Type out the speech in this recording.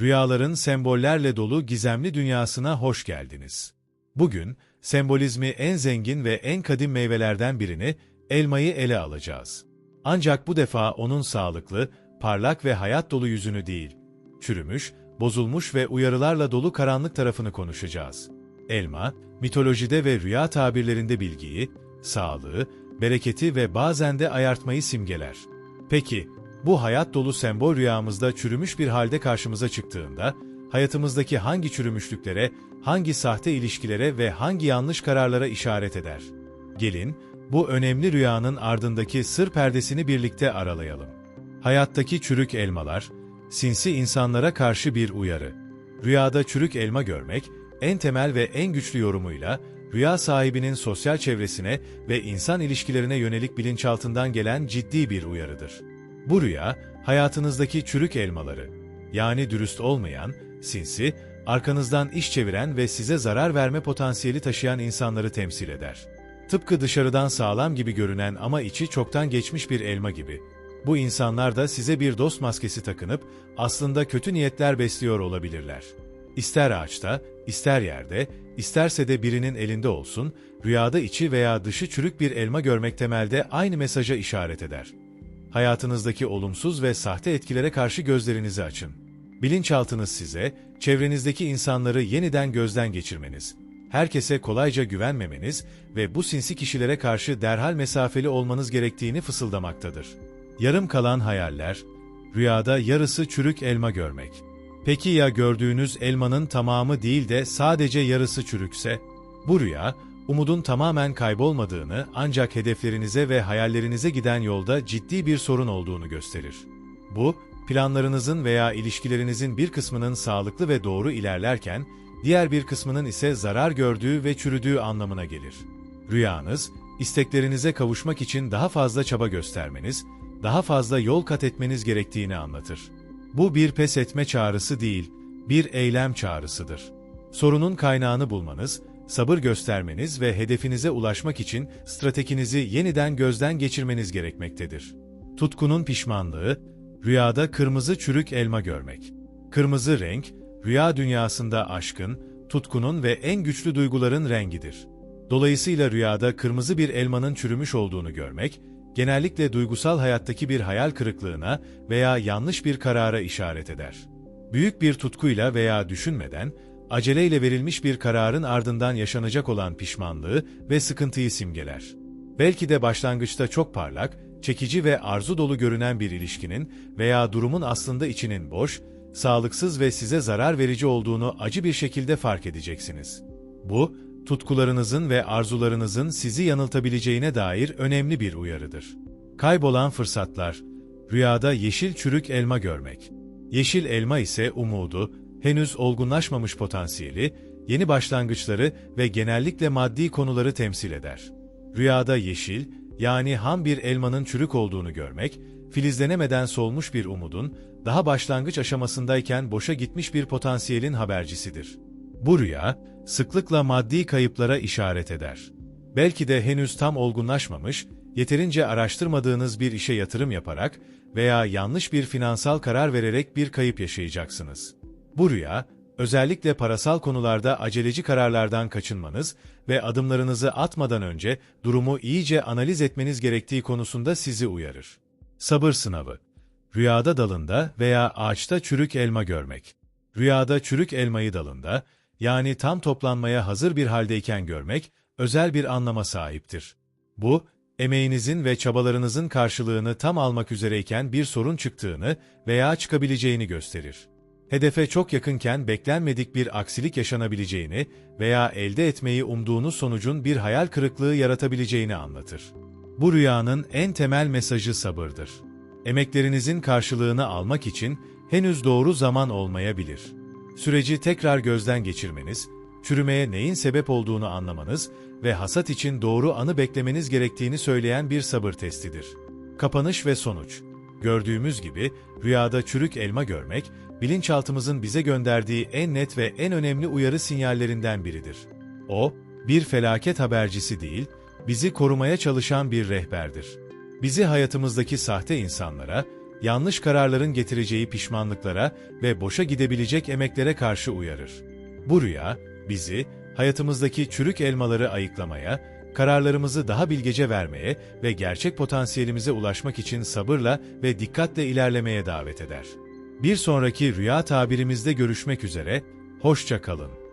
Rüyaların sembollerle dolu gizemli dünyasına hoş geldiniz. Bugün, sembolizmi en zengin ve en kadim meyvelerden birini, elmayı ele alacağız. Ancak bu defa onun sağlıklı, parlak ve hayat dolu yüzünü değil, çürümüş, bozulmuş ve uyarılarla dolu karanlık tarafını konuşacağız. Elma, mitolojide ve rüya tabirlerinde bilgiyi, sağlığı, bereketi ve bazen de ayartmayı simgeler. Peki, bu hayat dolu sembol rüyamızda çürümüş bir halde karşımıza çıktığında, hayatımızdaki hangi çürümüşlüklere, hangi sahte ilişkilere ve hangi yanlış kararlara işaret eder? Gelin, bu önemli rüyanın ardındaki sır perdesini birlikte aralayalım. Hayattaki çürük elmalar, sinsi insanlara karşı bir uyarı. Rüyada çürük elma görmek, en temel ve en güçlü yorumuyla, rüya sahibinin sosyal çevresine ve insan ilişkilerine yönelik bilinçaltından gelen ciddi bir uyarıdır. Bu rüya, hayatınızdaki çürük elmaları, yani dürüst olmayan, sinsi, arkanızdan iş çeviren ve size zarar verme potansiyeli taşıyan insanları temsil eder. Tıpkı dışarıdan sağlam gibi görünen ama içi çoktan geçmiş bir elma gibi. Bu insanlar da size bir dost maskesi takınıp aslında kötü niyetler besliyor olabilirler. İster ağaçta, ister yerde, isterse de birinin elinde olsun, rüyada içi veya dışı çürük bir elma görmek temelde aynı mesaja işaret eder. Hayatınızdaki olumsuz ve sahte etkilere karşı gözlerinizi açın. Bilinçaltınız size, çevrenizdeki insanları yeniden gözden geçirmeniz, herkese kolayca güvenmemeniz ve bu sinsi kişilere karşı derhal mesafeli olmanız gerektiğini fısıldamaktadır. Yarım kalan hayaller, rüyada yarısı çürük elma görmek. Peki ya gördüğünüz elmanın tamamı değil de sadece yarısı çürükse? Bu rüya, umudun tamamen kaybolmadığını ancak hedeflerinize ve hayallerinize giden yolda ciddi bir sorun olduğunu gösterir. Bu, planlarınızın veya ilişkilerinizin bir kısmının sağlıklı ve doğru ilerlerken, diğer bir kısmının ise zarar gördüğü ve çürüdüğü anlamına gelir. Rüyanız, isteklerinize kavuşmak için daha fazla çaba göstermeniz, daha fazla yol kat etmeniz gerektiğini anlatır. Bu bir pes etme çağrısı değil, bir eylem çağrısıdır. Sorunun kaynağını bulmanız, sabır göstermeniz ve hedefinize ulaşmak için stratejinizi yeniden gözden geçirmeniz gerekmektedir. Tutkunun pişmanlığı, rüyada kırmızı çürük elma görmek. Kırmızı renk, rüya dünyasında aşkın, tutkunun ve en güçlü duyguların rengidir. Dolayısıyla rüyada kırmızı bir elmanın çürümüş olduğunu görmek, genellikle duygusal hayattaki bir hayal kırıklığına veya yanlış bir karara işaret eder. Büyük bir tutkuyla veya düşünmeden, aceleyle verilmiş bir kararın ardından yaşanacak olan pişmanlığı ve sıkıntıyı simgeler. Belki de başlangıçta çok parlak, çekici ve arzu dolu görünen bir ilişkinin veya durumun aslında içinin boş, sağlıksız ve size zarar verici olduğunu acı bir şekilde fark edeceksiniz. Bu, tutkularınızın ve arzularınızın sizi yanıltabileceğine dair önemli bir uyarıdır. Kaybolan fırsatlar, rüyada yeşil çürük elma görmek. Yeşil elma ise umudu, henüz olgunlaşmamış potansiyeli, yeni başlangıçları ve genellikle maddi konuları temsil eder. Rüyada yeşil, yani ham bir elmanın çürük olduğunu görmek, filizlenemeden solmuş bir umudun, daha başlangıç aşamasındayken boşa gitmiş bir potansiyelin habercisidir. Bu rüya, sıklıkla maddi kayıplara işaret eder. Belki de henüz tam olgunlaşmamış, yeterince araştırmadığınız bir işe yatırım yaparak veya yanlış bir finansal karar vererek bir kayıp yaşayacaksınız. Bu rüya, özellikle parasal konularda aceleci kararlardan kaçınmanız ve adımlarınızı atmadan önce durumu iyice analiz etmeniz gerektiği konusunda sizi uyarır. Sabır sınavı Rüyada dalında veya ağaçta çürük elma görmek. Rüyada çürük elmayı dalında, yani tam toplanmaya hazır bir haldeyken görmek, özel bir anlama sahiptir. Bu, emeğinizin ve çabalarınızın karşılığını tam almak üzereyken bir sorun çıktığını veya çıkabileceğini gösterir. Hedefe çok yakınken beklenmedik bir aksilik yaşanabileceğini veya elde etmeyi umduğunuz sonucun bir hayal kırıklığı yaratabileceğini anlatır. Bu rüyanın en temel mesajı sabırdır. Emeklerinizin karşılığını almak için henüz doğru zaman olmayabilir. Süreci tekrar gözden geçirmeniz, çürümeye neyin sebep olduğunu anlamanız ve hasat için doğru anı beklemeniz gerektiğini söyleyen bir sabır testidir. Kapanış ve sonuç Gördüğümüz gibi rüyada çürük elma görmek, bilinçaltımızın bize gönderdiği en net ve en önemli uyarı sinyallerinden biridir. O, bir felaket habercisi değil, bizi korumaya çalışan bir rehberdir. Bizi hayatımızdaki sahte insanlara, yanlış kararların getireceği pişmanlıklara ve boşa gidebilecek emeklere karşı uyarır. Bu rüya, bizi hayatımızdaki çürük elmaları ayıklamaya, kararlarımızı daha bilgece vermeye ve gerçek potansiyelimize ulaşmak için sabırla ve dikkatle ilerlemeye davet eder. Bir sonraki rüya tabirimizde görüşmek üzere, hoşça kalın.